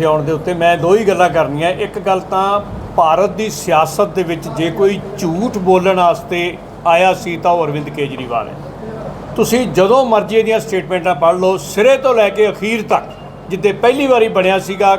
ਇੱਥੇ ਆਉਣ ਦੇ ਉੱਤੇ ਮੈਂ ਦੋ ਹੀ ਗੱਲਾਂ ਕਰਨੀਆਂ। ਇੱਕ ਗੱਲ ਤਾਂ ਭਾਰਤ ਦੀ ਸਿਆਸਤ ਦੇ ਵਿੱਚ ਜੇ ਕੋਈ ਝੂਠ ਬੋਲਣ ਵਾਸਤੇ ਆਇਆ ਸੀ ਤਾਂ ਉਹ ਅਰਵਿੰਦ ਕੇਜਰੀਵਾਲ ਹੈ। ਤੁਸੀਂ ਜਦੋਂ ਮਰਜ਼ੀ ਇਹਦੀਆਂ ਸਟੇਟਮੈਂਟਾਂ ਪੜ੍ਹ ਲਓ, ਸਿਰੇ ਤੋਂ ਲੈ ਕੇ ਅਖੀਰ ਤੱਕ, ਜਿੱਦੇ ਪਹਿਲੀ ਵਾਰੀ ਬਣਿਆ ਸੀਗਾ,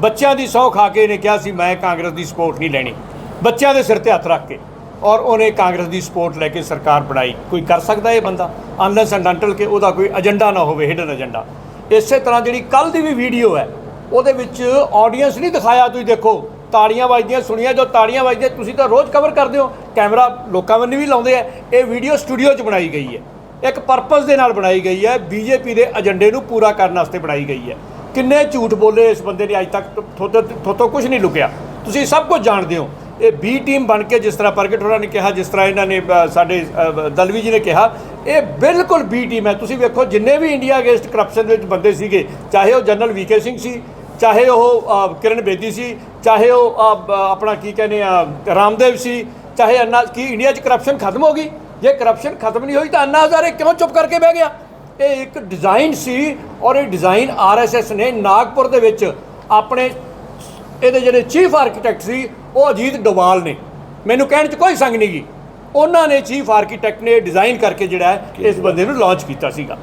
ਬੱਚਿਆਂ ਦੀ ਸਹੁੰ ਖਾ ਕੇ ਇਹਨੇ ਕਿਹਾ ਸੀ, ਮੈਂ ਕਾਂਗਰਸ ਦੀ ਸਪੋਰਟ ਨਹੀਂ ਲੈਣੀ। ਬੱਚਿਆਂ ਦੇ ਸਿਰ ਤੇ ਹੱਥ ਰੱਖ ਕੇ ਔਰ ਉਹਨੇ ਕਾਂਗਰਸ ਦੀ ਸਪੋਰਟ ਲੈ ਕੇ ਸਰਕਾਰ ਬਣਾਈ। ਕੋਈ ਕਰ ਸਕਦਾ ਇਹ ਬੰਦਾ? ਅਨਲੈਸ ਐਂਡ ਅੰਟਲ ਕਿ ਉਹਦਾ ਕੋਈ ਏਜੰਡਾ ਨਾ ਹੋਵੇ ਹਿਡਨ ਏਜੰਡਾ ਇਸੇ ਤਰ੍ਹਾਂ ਜਿਹੜੀ ਕੱਲ ਦੀ ਵੀ ਵੀਡੀਓ ਹੈ ਉਹਦੇ ਵਿੱਚ ਆਡੀਅנס ਨਹੀਂ ਦਿਖਾਇਆ ਤੁਸੀਂ ਦੇਖੋ। ਤਾੜੀਆਂ ਵੱਜਦੀਆਂ, ਸੁਣੀਆਂ, ਜੋ ਤਾੜੀਆਂ ਵੱਜਦੀਆਂ, ਤੁਸੀਂ ਤਾਂ ਰੋਜ਼ ਕਵਰ ਕਰਦੇ ਹੋ। ਕੈਮਰਾ ਲੋਕਾਂ ਵੱਲ ਵੀ ਲਾਉਂਦੇ ਆ। ਇਹ ਵੀਡੀਓ ਸਟੂਡੀਓ 'ਚ ਬਣਾਈ ਗਈ ਹੈ। ਇੱਕ ਪਰਪਸ ਦੇ ਨਾਲ ਬਣਾਈ ਗਈ ਹੈ। ਬੀਜੇਪੀ ਦੇ ਏਜੰਡੇ ਨੂੰ ਪੂਰਾ ਕਰਨ ਵਾਸਤੇ ਬਣਾਈ ਗਈ ਹੈ। ਕਿੰਨੇ ਝੂਠ ਬੋਲੇ ਇਸ ਬੰਦੇ ਨੇ ਅੱਜ ਤੱਕ? ਥੋਤੋਂ ਥੋਤੋਂ ਕੁਝ ਨਹੀਂ ਲੁਕਿਆ। ਤੁਸੀਂ ਸਭ ਕੁਝ ਜਾਣਦੇ ਹੋ। ਇਹ ਬੀ ਟੀਮ ਬਣ ਕੇ ਜਿਸ ਤਰ੍ਹਾਂ ਪ੍ਰਗਟ ਹੋਰਾਂ ਨੇ ਕਿਹਾ, ਜਿਸ ਤਰ੍ਹਾਂ ਇਹਨਾਂ ਨੇ ਸਾਡੇ ਦਲਵੀ ਜੀ ਨੇ ਕਿਹਾ, ਇਹ ਬਿਲਕੁਲ ਬੀ ਟੀਮ ਹੈ। ਤੁਸੀਂ ਵੇਖੋ, ਜਿੰਨੇ ਵੀ ਇੰਡੀਆ ਅਗੇਂਸਟ ਕਰਪਸ਼ਨ ਵਿੱਚ ਬੰਦੇ ਸੀਗੇ, ਚਾਹੇ ਉਹ ਜਨਰਲ ਵੀਕੇ ਸਿੰਘ ਸੀ ਚਾਹੇ ਉਹ ਕਿਰਨ ਬੇਦੀ ਸੀ ਚਾਹੇ ਉਹ ਆਪਣਾ ਕੀ ਕਹਿੰਦੇ ਆ ਰਾਮਦੇਵ ਸੀ ਚਾਹੇ ਅੰਨਾ ਕੀ ਇੰਡੀਆ 'ਚ ਕਰਪਸ਼ਨ ਖਤਮ ਹੋ ਗਈ? ਜੇ ਕਰਪਸ਼ਨ ਖਤਮ ਨਹੀਂ ਹੋਈ ਤਾਂ ਅੰਨਾ ਹਜ਼ਾਰੇ ਕਿਉਂ ਚੁੱਪ ਕਰਕੇ ਬਹਿ ਗਿਆ? ਇਹ ਇੱਕ ਡਿਜ਼ਾਈਨ ਸੀ ਔਰ ਇਹ ਡਿਜ਼ਾਈਨ ਆਰਐਸਐਸ ਨੇ ਨਾਗਪੁਰ ਦੇ ਵਿੱਚ ਆਪਣੇ ਇਹਦੇ ਜਿਹੜੇ ਚੀਫ ਆਰਕੀਟੈਕਟ ਸੀ ਉਹ ਅਜੀਤ ਡੋਵਾਲ ਨੇ। ਮੈਨੂੰ ਕਹਿਣ 'ਚ ਕੋਈ ਸੰਗ ਨਹੀਂ ਗਈ ਉਹਨਾਂ ਨੇ ਚੀਫ ਆਰਕੀਟੈਕਟ ਨੇ ਡਿਜ਼ਾਈਨ ਕਰਕੇ ਜਿਹੜਾ ਇਸ ਬੰਦੇ ਨੂੰ ਲਾਂਚ ਕੀਤਾ ਸੀਗਾ।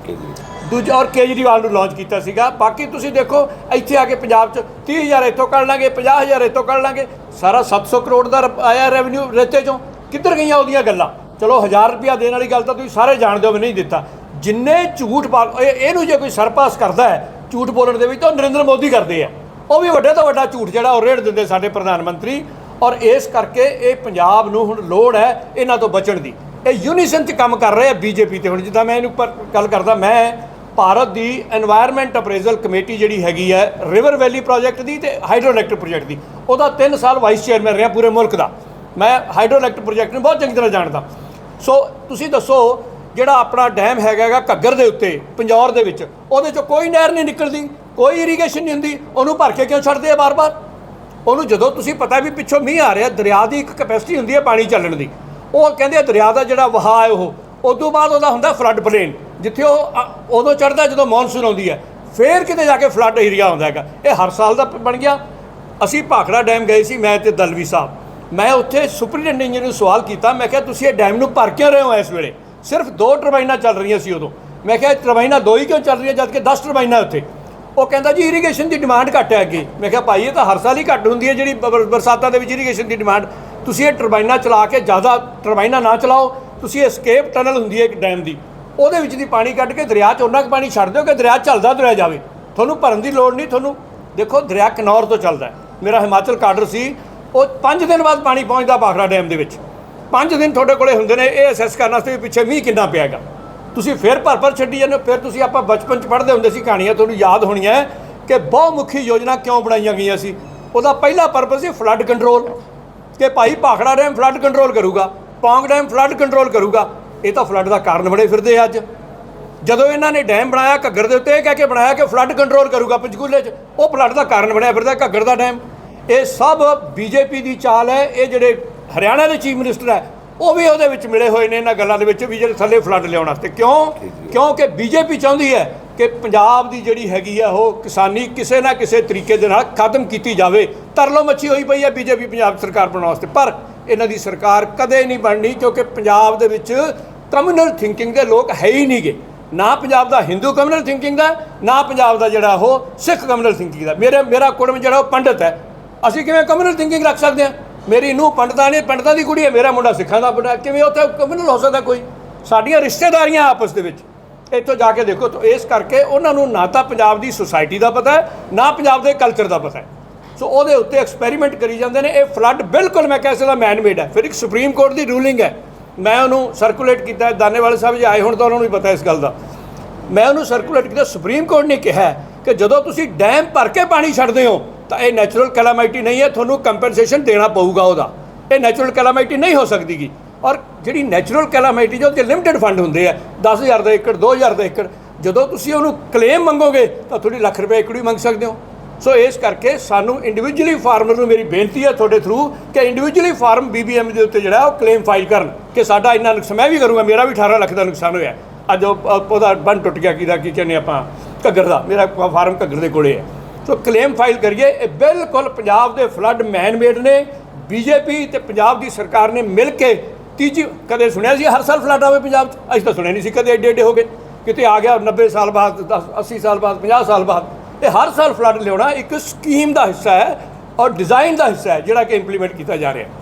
ਦੂਜਾ ਔਰ ਕੇਜਰੀਵਾਲ ਨੂੰ ਲਾਂਚ ਕੀਤਾ ਸੀਗਾ। ਬਾਕੀ ਤੁਸੀਂ ਦੇਖੋ, ਇੱਥੇ ਆ ਕੇ ਪੰਜਾਬ 'ਚ 30000 ਇੱਥੋਂ ਕੱਢ ਲਾਂਗੇ 50000 ਇੱਥੋਂ ਕੱਢ ਲਾਂਗੇ। ਸਾਰਾ 700 ਕਰੋੜ ਦਾ ਰ- ਆਇਆ ਰੈਵਨਿਊ ਰੇਤੇ 'ਚੋਂ। ਕਿੱਧਰ ਗਈਆਂ ਉਹਦੀਆਂ ਗੱਲਾਂ? ਚਲੋ 1000 ਰੁਪਿਆ ਦੇਣ ਵਾਲੀ ਗੱਲ ਤਾਂ ਤੁਸੀਂ ਸਾਰੇ ਜਾਣਦੇ ਹੋ ਵੀ ਨਹੀਂ ਦਿੱਤਾ। ਜਿੰਨੇ ਝੂਠ ਬਾਲ ਇਹ- ਇਹਨੂੰ ਜੇ ਕੋਈ ਸਰਪਾਸ ਕਰਦਾ ਹੈ, ਝੂਠ ਬੋਲਣ ਦੇ ਵਿੱਚ ਤਾਂ ਉਹ ਨਰਿੰਦਰ ਮੋਦੀ ਕਰਦੇ ਆ। ਉਹ ਵੀ ਵੱਡੇ ਤੋਂ ਵੱਡਾ ਝੂਠ ਜਿਹੜਾ ਉਹ ਰੇੜ ਦਿੰਦੇ ਸਾਡੇ ਪ੍ਰਧਾਨ ਮੰਤਰੀ। ਔਰ ਇਸ ਕਰਕੇ ਇਹ ਪੰਜਾਬ ਨੂੰ ਹੁਣ ਲੋੜ ਹੈ ਇਹਨਾਂ ਤੋਂ ਬਚਣ ਦੀ। ਇਹ ਯੂਨੀਸਨ 'ਚ ਕੰਮ ਕਰ ਰਹੇ ਆ ਬੀਜੇਪੀ ਤੇ ਹੁਣ, ਜਿੱਦਾਂ ਮੈਂ ਇਹਨੂੰ ਪਰ ਗੱਲ ਕਰਦਾ, ਮੈਂ ਭਾਰਤ ਦੀ এনवायरमेंट ਅਪਰੇਜ਼ਲ ਕਮੇਟੀ ਜਿਹੜੀ ਹੈਗੀ ਹੈ ਰਿਵਰ ਵੈਲੀ ਪ੍ਰੋਜੈਕਟ ਦੀ ਤੇ ਹਾਈਡਰੋ ਇਲੈਕਟ੍ਰਿਕ ਪ੍ਰੋਜੈਕਟ ਦੀ। ਉਹਦਾ 3 ਸਾਲ ਵਾਈਸ ਚੇਅਰਮੈਨ ਰਿਹਾ ਪੂਰੇ ਮੁਲਕ ਦਾ। ਮੈਂ ਹਾਈਡਰੋ ਇਲੈਕਟ੍ਰਿਕ ਪ੍ਰੋਜੈਕਟ ਨੂੰ ਬਹੁਤ ਚੰਗੀ ਤਰ੍ਹਾਂ ਜਾਣਦਾ। ਸੋ ਤੁਸੀਂ ਦੱਸੋ, ਜਿਹੜਾ ਆਪਣਾ ਡੈਮ ਹੈਗਾਗਾ ਘੱਗਰ ਦੇ ਉੱਤੇ ਪੰਜੌਰ ਦੇ ਵਿੱਚ, ਉਹਦੇ ਚੋਂ ਕੋਈ ਨਹਿਰ ਨਹੀਂ ਨਿਕਲਦੀ, ਕੋਈ ਇਰੀਗੇਸ਼ਨ ਨਹੀਂ ਹੁੰਦੀ, ਉਹਨੂੰ ਭਰ ਕੇ ਕਿਉਂ ਛੱਡਦੇ ਆ ਬਾਰ-ਬਾਰ? ਉਹਨੂੰ ਜਦੋਂ ਤੁਸੀਂ ਪਤਾ ਵੀ ਪਿੱਛੋਂ ਮੀਂਹ ਆ ਰਿਹਾ, ਦਰਿਆ ਦੀ ਇੱਕ ਕਪੈਸਿਟੀ ਹੁੰਦੀ ਹੈ ਪਾਣੀ ਚੱਲਣ ਦੀ। ਉਹ ਕਹਿੰਦੇ ਦਰਿਆ ਦਾ ਜਿਹੜਾ ਵਹਾਅ ਹੈ ਉਹ ਉਸ ਤੋਂ ਬਾਅਦ ਉਹਦਾ ਹੁੰਦਾ ਫਲੱਡ ਪਲੇਨ ਜਿੱਥੇ ਉਹ ਅ, ਉਦੋਂ ਚੜਦਾ ਜਦੋਂ ਮੌਨਸੂਨ ਆਉਂਦੀ ਹੈ ਫੇਰ ਕਿਤੇ ਜਾ ਕੇ ਫਲੱਡ ਏਰੀਆ ਆਉਂਦਾ ਹੈਗਾ। ਇਹ ਹਰ ਸਾਲ ਦਾ ਬਣ ਗਿਆ। ਅਸੀਂ ਭਾਖੜਾ ਡੈਮ ਗਏ ਸੀ ਮੈਂ ਤੇ ਦਲਵੀ ਸਾਹਿਬ। ਮੈਂ ਉੱਥੇ ਸੁਪਰਡੈਂਟ ਇੰਜੀਨੀਅਰ ਨੂੰ ਸਵਾਲ ਕੀਤਾ ਮੈਂ ਕਿਹਾ ਤੁਸੀਂ ਇਹ ਡੈਮ ਨੂੰ ਭਰ ਕਿਉਂ ਰਹੇ ਹੋ ਇਸ ਵੇਲੇ? ਸਿਰਫ ਦੋ ਟਰਬਾਈਨਾਂ ਚੱਲ ਰਹੀਆਂ ਸੀ ਉਦੋਂ। ਮੈਂ ਕਿਹਾ ਇਹ ਟਰਬਾਈਨਾਂ ਦੋ ਹੀ ਕਿਉਂ ਚੱਲ ਰਹੀਆਂ ਜਦ ਕਿ 10 ਟਰਬਾਈਨਾਂ ਉੱਥੇ? ਉਹ ਕਹਿੰਦਾ ਜੀ ਇਰੀਗੇਸ਼ਨ ਦੀ ਡਿਮਾਂਡ ਘੱਟ ਹੈ ਅੱਗੇ। ਮੈਂ ਕਿਹਾ ਭਾਈ ਇਹ ਤਾਂ ਹਰ ਸਾਲ ਹੀ ਘੱਟ ਹੁੰਦੀ ਹੈ ਜਿਹੜੀ ਬ- ਬਰਸਾਤਾਂ ਦੇ ਵਿੱਚ ਇਰੀਗੇਸ਼ਨ ਦੀ ਡਿਮਾਂਡ ਤੁਸੀਂ ਇਹ ਟਰਬਾਈਨਾਂ ਚਲਾ ਕੇ ਜ਼ਿਆਦਾ ਟਰਬਾਈਨਾਂ ਨਾ ਚਲਾਓ। ਤੁਸੀਂ ਇਹ ਸਕੇਪ ਟਨਲ ਹੁੰਦੀ ਹੈ ਇੱਕ ਡੈਮ ਦੀ। ਉਹਦੇ ਵਿੱਚ ਦੀ ਪਾਣੀ ਕੱਢ ਕੇ ਦਰਿਆ 'ਚ, ਉਹਨਾਂ ਕੁ ਪਾਣੀ ਛੱਡ ਦਿਓ ਕਿ ਦਰਿਆ ਚੱਲਦਾ ਤੁਰਿਆ ਜਾਵੇ। ਤੁਹਾਨੂੰ ਭਰਨ ਦੀ ਲੋੜ ਨਹੀਂ, ਤੁਹਾਨੂੰ ਦੇਖੋ ਦਰਿਆ ਕਨੌਰ ਤੋਂ ਚੱਲਦਾ ਮੇਰਾ ਹਿਮਾਚਲ ਕਾਡਰ ਸੀ, ਉਹ 5 ਦਿਨ ਬਾਅਦ ਪਾਣੀ ਪਹੁੰਚਦਾ ਭਾਖੜਾ ਡੈਮ ਦੇ ਵਿੱਚ। 5 ਦਿਨ ਤੁਹਾਡੇ ਕੋਲੇ ਹੁੰਦੇ ਨੇ, ਇਹ ਅਸੈਸ ਕਰਨ ਵਾਸਤੇ ਵੀ ਪਿੱਛੇ ਮੀਂਹ ਕਿੰਨਾ ਪਿਆਗਾ ਤੁਸੀਂ ਫਿਰ ਭਰ ਭਰ ਛੱਡੀ ਜਾਂਦੇ ਹੋ, ਫਿਰ ਤੁਸੀਂ ਆਪਾਂ ਬਚਪਨ ਚ ਪੜ੍ਹਦੇ ਹੁੰਦੇ ਸੀ ਕਹਾਣੀਆਂ, ਤੁਹਾਨੂੰ ਯਾਦ ਹੋਣੀਆਂ ਕਿ ਬਹੁਮੁਖੀ ਯੋਜਨਾ ਕਿਉਂ ਬਣਾਈਆਂ ਗਈਆਂ ਸੀ। ਉਹਦਾ ਪਹਿਲਾ ਪਰਪਸ ਸੀ ਫਲੱਡ ਕੰਟਰੋਲ ਕਿ ਭਾਈ ਭਾਖੜਾ ਡੈਮ ਫਲੱਡ ਕੰਟਰੋਲ ਕਰੂਗਾ, ਪੌਂਗ ਡੈਮ ਫਲੱਡ ਕੰਟਰੋਲ ਕਰੂਗਾ। ਇਹ ਤਾਂ ਫਲੱਡ ਦਾ ਕਾਰਨ ਬਣੇ ਫਿਰਦੇ ਆ ਅੱਜ। ਜਦੋਂ ਇਹਨਾਂ ਨੇ ਡੈਮ ਬਣਾਇਆ ਘੱਗਰ ਦੇ ਉੱਤੇ, ਇਹ ਕਹਿ ਕੇ ਬਣਾਇਆ ਕਿ ਫਲੱਡ ਕੰਟਰੋਲ ਕਰੂਗਾ ਪੰਚਕੂਲੇ 'ਚ। ਉਹ ਫਲੱਡ ਦਾ ਕਾਰਨ ਬਣਿਆ ਫਿਰਦਾ ਘੱਗਰ ਦਾ ਡੈਮ ਇਹ ਸਭ ਬੀਜੇਪੀ ਦੀ ਚਾਲ ਹੈ, ਇਹ ਜਿਹੜੇ ਹਰਿਆਣਾ ਦੇ ਚੀਫ ਮਿਨਿਸਟਰ ਹੈ, ਉਹ ਵੀ ਉਹਦੇ ਵਿੱਚ ਮਿਲੇ ਹੋਏ ਨੇ ਇਹਨਾਂ ਗੱਲਾਂ ਦੇ ਵਿੱਚ ਵੀ ਜਿਹੜੇ ਥੱਲੇ ਫਲੱਡ ਲਿਆਉਣ ਵਾਸਤੇ। ਕਿਉਂ? ਕਿਉਂਕਿ ਬੀਜੇਪੀ ਚਾਹੁੰਦੀ ਹੈ ਕਿ ਪੰਜਾਬ ਦੀ ਜਿਹੜੀ ਹੈਗੀ ਆ ਉਹ ਕਿਸਾਨੀ ਕਿਸੇ ਨਾ ਕਿਸੇ ਤਰੀਕੇ ਦੇ ਨਾਲ ਖਤਮ ਕੀਤੀ ਜਾਵੇ। ਤਰਲੋ ਮੱਛੀ ਹੋਈ ਪਈ ਹੈ ਬੀਜੇਪੀ ਪੰਜਾਬ ਸਰਕਾਰ ਬਣਾਉਣ ਵਾਸਤੇ, ਪਰ ਇਹਨਾਂ ਦੀ ਸਰਕਾਰ ਕਦੇ ਨਹੀਂ ਬਣਨੀ, ਕਿਉਂਕਿ ਪੰਜਾਬ ਦੇ ਵਿੱਚ ਕਮਿਊਨਲ ਥਿੰਕਿੰਗ ਦੇ ਲੋਕ ਹੈ ਹੀ ਨਹੀਂਗੇ। ਨਾ ਪੰਜਾਬ ਦਾ ਹਿੰਦੂ ਕਮਿਊਨਲ ਥਿੰਕਿੰਗ ਦਾ, ਨਾ ਪੰਜਾਬ ਦਾ ਜਿਹੜਾ ਉਹ ਸਿੱਖ ਕਮਿਊਨਲ ਥਿੰਕਿੰਗ ਦਾ। ਮੇਰੇ, ਮੇਰਾ ਕੁੜਮ ਜਿਹੜਾ ਉਹ ਪੰਡਤ ਹੈ। ਅਸੀਂ ਕਿਵੇਂ ਕਮਿਊਨਲ ਥਿੰਕਿੰਗ ਰੱਖ ਸਕਦੇ ਹਾਂ? ਮੇਰੀ ਨੂੰ ਪੰਡਤਾਂ ਨੇ, ਪੰਡਤਾਂ ਦੀ ਕੁੜੀ ਹੈ, ਮੇਰਾ ਮੁੰਡਾ ਸਿੱਖਾਂ ਦਾ ਮੁੰਡਾ ਕਿਵੇਂ ਉੱਥੇ ਕਮਿਊਨਲ ਹੋ ਸਕਦਾ ਕੋਈ? ਸਾਡੀਆਂ ਰਿਸ਼ਤੇਦਾਰੀਆਂ ਆਪਸ ਦੇ ਵਿੱਚ। ਇੱਥੋਂ ਜਾ ਕੇ ਦੇਖੋ, ਤਾਂ ਇਸ ਕਰਕੇ ਉਹਨਾਂ ਨੂੰ ਨਾ ਤਾਂ ਪੰਜਾਬ ਦੀ ਸੁਸਾਇਟੀ ਦਾ ਪਤਾ ਹੈ, ਨਾ ਪੰਜਾਬ ਦੇ ਕਲਚਰ ਦਾ ਪਤਾ ਹੈ। ਸੋ ਉਹਦੇ ਉੱਤੇ ਐਕਸਪੈਰੀਮੈਂਟ ਕਰੀ ਜਾਂਦੇ ਨੇ। ਇਹ ਫਲੱਡ ਬਿਲਕੁਲ ਮੈਂ ਕਹਿ ਸਕਦਾ ਮੈਨ ਮੇਡ ਹੈ। ਫਿਰ ਇੱਕ ਸੁਪਰੀਮ ਕੋਰਟ ਦੀ ਰੂਲਿੰਗ ਹੈ। ਮੈਂ ਉਹਨੂੰ ਸਰਕੂਲੇਟ ਕੀਤਾ ਹੈ, ਦਾਨੇਵਾਲ ਸਾਹਿਬ ਜੀ ਆਏ ਹੁਣ ਤਾਂ ਉਹਨਾਂ ਨੂੰ ਵੀ ਪਤਾ ਇਸ ਗੱਲ ਦਾ। ਮੈਂ ਉਹਨੂੰ ਸਰਕੂਲੇਟ ਕੀਤਾ ਸੁਪਰੀਮ ਕੋਰਟ ਨੇ ਕਿਹਾ ਕਿ ਜਦੋਂ ਤੁਸੀਂ ਡੈਮ ਭਰ ਕੇ ਪਾਣੀ ਛੱਡਦੇ ਹੋ ਤਾਂ ਇਹ ਨੈਚੁਰਲ ਕੈਲਾਮਿਟੀ ਨਹੀਂ ਹੈ ਤੁਹਾਨੂੰ ਕੰਪਨਸੇਸ਼ਨ ਦੇਣਾ ਪਊਗਾ ਉਹਦਾ। ਇਹ ਨੈਚੁਰਲ ਕੈਲਾਮਿਟੀ ਨਹੀਂ ਹੋ ਸਕਦੀਗੀ। ਔਰ ਜਿਹੜੀ ਨੈਚੁਰਲ ਕੈਲਾਮਿਟੀ ਜੋ ਤੇ ਲਿਮਟਿਡ ਫੰਡ ਹੁੰਦੇ ਆ 10000 ਦਾ ਏਕੜ 2000 ਦਾ ਏਕੜ ਜਦੋਂ ਤੁਸੀਂ ਉਹਨੂੰ ਕਲੇਮ ਮੰਗੋਗੇ ਤਾਂ ਤੁਹਾਡੀ ਲੱਖ ਰੁਪਏ ਏਕੜ ਵੀ ਮੰਗ ਸਕਦੇ ਹੋ। ਸੋ ਇਸ ਕਰਕੇ ਸਾਨੂੰ ਇੰਡੀਵਿਜੂਅਲੀ ਫਾਰਮਰ ਨੂੰ ਮੇਰੀ ਬੇਨਤੀ ਹੈ ਤੁਹਾਡੇ ਥਰੂ ਕਿ ਇੰਡੀਵਿਜੂਅਲੀ ਫਾਰਮ ਬੀਬੀਐਮ ਦੇ ਉੱਤੇ ਜਿਹੜਾ ਉਹ ਕਲੇਮ ਫਾਈਲ ਕਰਨ। ਕਿ ਸਾਡਾ ਇੰਨਾ ਨੁਕਸਾਨ ਮੈਂ ਵੀ ਕਰੂੰਗਾ, ਮੇਰਾ ਵੀ 18 ਲੱਖ ਦਾ ਨੁਕਸਾਨ ਹੋਇਆ। ਅੱਜ ਉਹਦਾ ਬੰਨ ਟੁੱਟ ਗਿਆ ਕਿਦਾ ਕੀ ਕਹਿੰਦੇ ਆਪਾਂ, ਘੱਗਰ ਦਾ। ਮੇਰਾ ਫਾਰਮ ਘੱਗਰ ਦੇ ਕੋਲੇ ਹੈ। ਸੋ ਕਲੇਮ ਫਾਈਲ ਕਰੀਏ, ਇਹ ਬਿਲਕੁਲ ਪੰਜਾਬ ਦੇ ਫਲੱਡ ਮੈਨ ਮੇਡ ਨੇ ਬੀਜੇਪੀ ਤੇ ਪੰਜਾਬ ਦੀ ਸਰਕਾਰ ਨੇ ਮਿਲ ਕੇ ਤੀਜੀ, ਕਦੇ ਸੁਣਿਆ ਸੀ, ਹਰ ਸਾਲ ਫਲੱਡ ਆਵੇ ਪੰਜਾਬ 'ਚ? ਅਸੀਂ ਤਾਂ ਸੁਣਿਆ ਨਹੀਂ ਸੀ, ਕਦੇ ਏਡੇ ਏਡੇ ਹੋ ਗਏ। ਕਿਤੇ ਆ ਗਿਆ 90 ਸਾਲ ਬਾਅਦ 10 80 ਸਾਲ ਬਾਅਦ 50 ਸਾਲ ਬਾਅਦ। ਇਹ ਹਰ ਸਾਲ ਫਲੱਡ ਲਿਆਉਣਾ ਇੱਕ ਸਕੀਮ ਦਾ ਹਿੱਸਾ ਹੈ ਔਰ ਡਿਜ਼ਾਈਨ ਦਾ ਹਿੱਸਾ ਹੈ, ਜਿਹੜਾ ਕਿ ਇੰਪਲੀਮੈਂਟ ਕੀਤਾ ਜਾ ਰਿਹਾ ਹੈ।